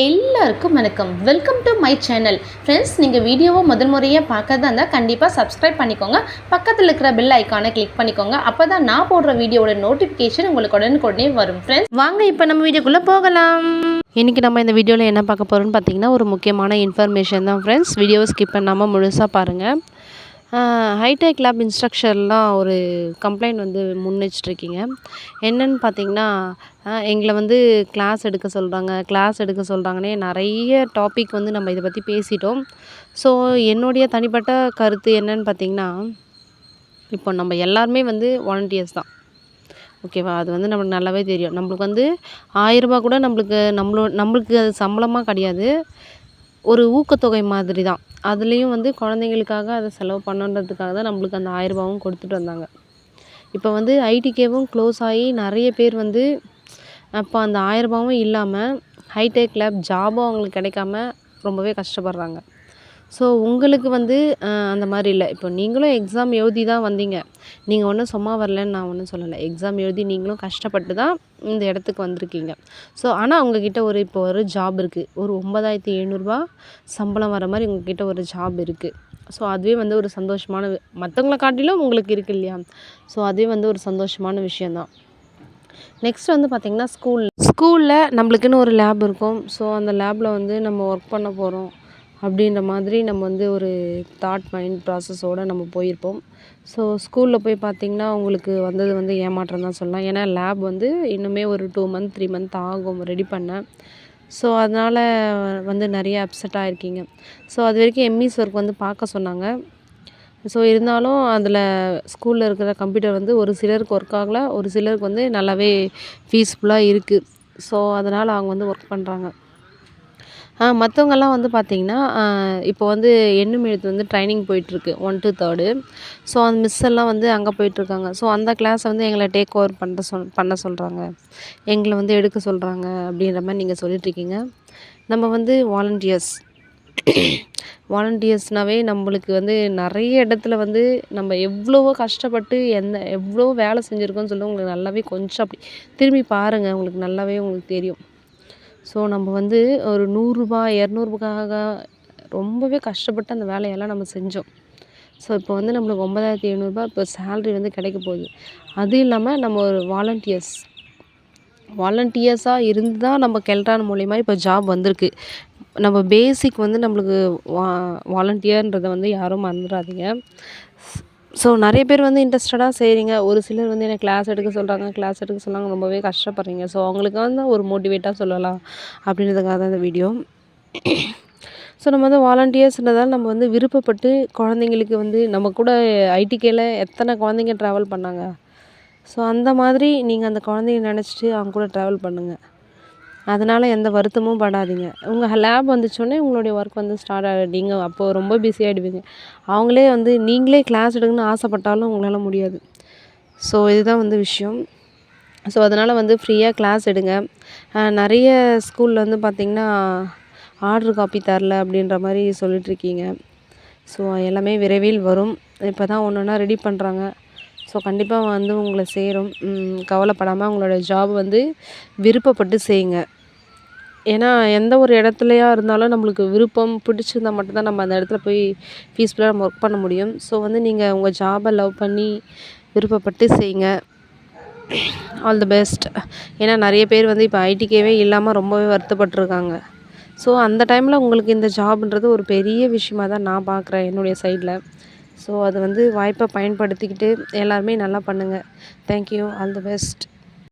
எல்லாருக்கும் வணக்கம். Welcome to my channel friends நீங்கள் வீடியோவை முதல் முறையாக பார்க்கறதா இருந்தால் கண்டிப்பாக சப்ஸ்கிரைப் பண்ணிக்கோங்க. பக்கத்தில் இருக்கிற பெல் ஐக்கானை கிளிக் பண்ணிக்கோங்க. அப்போ தான் நான் போடுற வீடியோவோட நோட்டிஃபிகேஷன் உங்களுக்கு உடனுக்குடனே வரும். ஃப்ரெண்ட்ஸ் வாங்க இப்போ நம்ம வீடியோக்குள்ளே போகலாம். இன்றைக்கி நம்ம இந்த வீடியோவில் என்ன பார்க்க போகிறோம்னு பார்த்தீங்கன்னா ஒரு முக்கியமான இன்ஃபர்மேஷன் தான். ஃப்ரெண்ட்ஸ் வீடியோவை ஸ்கிப் பண்ணாமல் முழுசாக பாருங்கள் ஹைடெக் லேப் இன்ஸ்ட்ரக்ஷர்லாம் ஒரு கம்ப்ளைண்ட் வந்து முன்வச்சிட்ருக்கீங்க என்னென்னு பார்த்தீங்கன்னா எங்களை வந்து கிளாஸ் எடுக்க சொல்கிறாங்க கிளாஸ் எடுக்க சொல்கிறாங்கன்னே நிறைய டாபிக் வந்து நம்ம இதை பற்றி பேசிட்டோம். ஸோ என்னுடைய தனிப்பட்ட கருத்து என்னன்னு பார்த்தீங்கன்னா இப்போ நம்ம எல்லாருமே வந்து வாலண்டியர்ஸ் தான். ஓகேவா அது வந்து நம்மளுக்கு நல்லாவே தெரியும். நம்மளுக்கு வந்து ஆயிரரூபா கூட நம்மளுக்கு நம்மளோ நம்மளுக்கு அது சம்பளமாக கிடையாது. ஒரு ஊக்கத்தொகை மாதிரி தான் அதுலேயும் வந்து குழந்தைங்களுக்காக அதை செலவு பண்ணணுன்றதுக்காக தான் நம்மளுக்கு அந்த ஆயிரரூபாவும் கொடுத்துட்டு வந்தாங்க. இப்போ வந்து ஐடிகேவும் க்ளோஸ் ஆகி நிறைய பேர் வந்து அப்போ அந்த ஆயிரரூபாவும் இல்லாமல் ஹைடெக் லேப் ஜாபும் அவங்களுக்கு கிடைக்காம ரொம்பவே கஷ்டப்படுறாங்க. ஸோ உங்களுக்கு வந்து அந்த மாதிரி இல்லை. இப்போ நீங்களும் எக்ஸாம் எழுதி தான் வந்தீங்க. நீங்கள் ஒன்றும் சும்மா வரலன்னு நான் ஒன்றும் சொல்லலை. எக்ஸாம் எழுதி நீங்களும் கஷ்டப்பட்டு தான் இந்த இடத்துக்கு வந்திருக்கீங்க. ஸோ ஆனால் உங்ககிட்ட ஒரு இப்போ ஒரு ஜாப் இருக்குது ஒரு ஒன்பதாயிரத்தி எழுநூறுபா சம்பளம் வர மாதிரி உங்ககிட்ட ஒரு ஜாப் இருக்குது ஸோ அதுவே வந்து ஒரு சந்தோஷமான மற்றவங்களை மற்றவங்கள காட்டிலும் உங்களுக்கு இருக்கு இல்லையா? ஸோ அதுவே வந்து ஒரு சந்தோஷமான விஷயந்தான் நெக்ஸ்ட் வந்து பார்த்திங்கன்னா ஸ்கூல் ஸ்கூலில் நம்மளுக்குன்னு ஒரு லேப் இருக்கும். ஸோ அந்த லேபில் வந்து நம்ம ஒர்க் பண்ண போகிறோம் அப்படின்ற மாதிரி நம்ம வந்து ஒரு தாட் மைண்ட் ப்ராசஸோடு நம்ம போயிருப்போம். ஸோ ஸ்கூலில் போய் பார்த்திங்கன்னா உங்களுக்கு வந்தது வந்து ஏமாற்றம் தான் சொல்லலாம். ஏன்னா லேப் வந்து இன்னுமே ஒரு டூ மந்த் த்ரீ மந்த் ஆகும் ரெடி பண்ண. ஸோ அதனால் வந்து நிறைய அப்செட் ஆகிருக்கீங்க ஸோ அது வரைக்கும் எம்இஸ் ஒர்க் வந்து பார்க்க சொன்னாங்க. ஸோ இருந்தாலும் அதில் ஸ்கூலில் இருக்கிற கம்ப்யூட்டர் வந்து ஒரு சிலருக்கு ஒர்க் ஆகல ஒரு சிலருக்கு வந்து நல்லாவே பீஸ்ஃபுல்லாக இருக்குது ஸோ அதனால் அவங்க வந்து ஒர்க் பண்ணுறாங்க மற்றவங்கெல்லாம் வந்து பார்த்திங்கன்னா இப்போ வந்து எண்ணும் எழுத்து வந்து ட்ரைனிங் போயிட்டுருக்கு ஒன் டு தேர்டு ஸோ அந்த மிஸ் எல்லாம் வந்து அங்கே போயிட்டுருக்காங்க. ஸோ அந்த கிளாஸை வந்து எங்களை டேக் ஓவர் பண்ண சொல் பண்ண சொல்கிறாங்க எங்களை வந்து எடுக்க சொல்கிறாங்க அப்படின்ற மாதிரி நீங்கள் சொல்லிட்டுருக்கீங்க. நம்ம வந்து வாலண்டியர்ஸ் வாலண்டியர்ஸ்னாவே நம்மளுக்கு வந்து நிறைய இடத்துல வந்து நம்ம எவ்வளவோ கஷ்டப்பட்டு எந்த எவ்வளோ வேலை செஞ்சுருக்கோன்னு சொல்லி உங்களுக்கு நல்லாவே கொஞ்சம் அப்படி திரும்பி பாருங்கள் உங்களுக்கு நல்லாவே உங்களுக்கு தெரியும். ஸோ நம்ம வந்து ஒரு நூறுரூபா இரநூறுபாக்காக ரொம்பவே கஷ்டப்பட்டு அந்த வேலையெல்லாம் நம்ம செஞ்சோம். ஸோ இப்போ வந்து நம்மளுக்கு ஒன்பதாயிரத்தி எழுநூறுபா இப்போ சேல்ரி வந்து கிடைக்க போகுது. அது இல்லாமல் நம்ம ஒரு வாலண்டியர்ஸ் வாலண்டியர்ஸாக இருந்து தான் நம்ம கெல்ட்ரான் மூலிமா இப்போ ஜாப் வந்திருக்கு. நம்ம பேசிக் வந்து நம்மளுக்கு வா வாலண்டியர்ன்றதை வந்து யாரும் மறந்துடாதீங்க ஸோ நிறைய பேர் வந்து இன்ட்ரெஸ்டடாக செய்கிறீங்க ஒரு சிலர் வந்து எனக்கு கிளாஸ் எடுக்க சொல்கிறாங்க கிளாஸ் எடுக்க சொல்கிறாங்க ரொம்பவே கஷ்டப்படுறீங்க. ஸோ அவங்களுக்கு வந்து ஒரு மோட்டிவேட்டாக சொல்லலாம் அப்படின்றதுக்காக தான் இந்த வீடியோ ஸோ நம்ம வந்து வாலண்டியர்ஸ்ன்றதால் நம்ம வந்து விருப்பப்பட்டு குழந்தைங்களுக்கு வந்து நம்ம கூட ஐடிகேல எத்தனை குழந்தைங்க ட்ராவல் பண்ணாங்க? ஸோ அந்த மாதிரி நீங்கள் அந்த குழந்தைய நினச்சிட்டு அவங்க கூட ட்ராவல் பண்ணுங்கள் அதனால் எந்த வருத்தமும் படாதீங்க. உங்கள் லேப் வந்துச்சோடனே உங்களுடைய ஒர்க் வந்து ஸ்டார்ட் ஆகிடுங்க அப்போது ரொம்ப பிஸி ஆகிடுவீங்க அவங்களே வந்து நீங்களே கிளாஸ் எடுக்கணும்னு ஆசைப்பட்டாலும் உங்களால் முடியாது. ஸோ இதுதான் வந்து விஷயம். ஸோ அதனால் வந்து ஃப்ரீயாக கிளாஸ் எடுங்க. நிறைய ஸ்கூலில் வந்து பார்த்திங்கன்னா ஆர்டர் காப்பி தரல அப்படின்ற மாதிரி சொல்லிகிட்ருக்கீங்க ஸோ எல்லாமே விரைவில் வரும். இப்போ தான் ஒன்று ஒன்றா ரெடி பண்ணுறாங்க ஸோ கண்டிப்பாக வந்து உங்களை சேரும். கவலைப்படாமல் உங்களோட ஜாப் வந்து விருப்பப்பட்டு செய்யுங்க. ஏன்னா எந்த ஒரு இடத்துலையா இருந்தாலும் நம்மளுக்கு விருப்பம் பிடிச்சிருந்தா மட்டும்தான் நம்ம அந்த இடத்துல போய் பீஸ்ஃபுல்லாக நம்ம ஒர்க் பண்ண முடியும். ஸோ வந்து நீங்கள் உங்கள் ஜாபை லவ் பண்ணி விருப்பப்பட்டு செய்யுங்க ஆல் தி பெஸ்ட் ஏன்னா நிறைய பேர் வந்து இப்போ ஐடிக்கேவே இல்லாமல் ரொம்பவே வருத்தப்பட்டிருக்காங்க. ஸோ அந்த டைமில் உங்களுக்கு இந்த ஜாப்ன்றது ஒரு பெரிய விஷயமா தான் நான் பார்க்குறேன் என்னுடைய சைடில் ஸோ அது வந்து வாய்ப்பை பயன்படுத்திக்கிட்டு எல்லாருமே நல்லா பண்ணுங்கள் தேங்க்யூ ஆல் தி பெஸ்ட்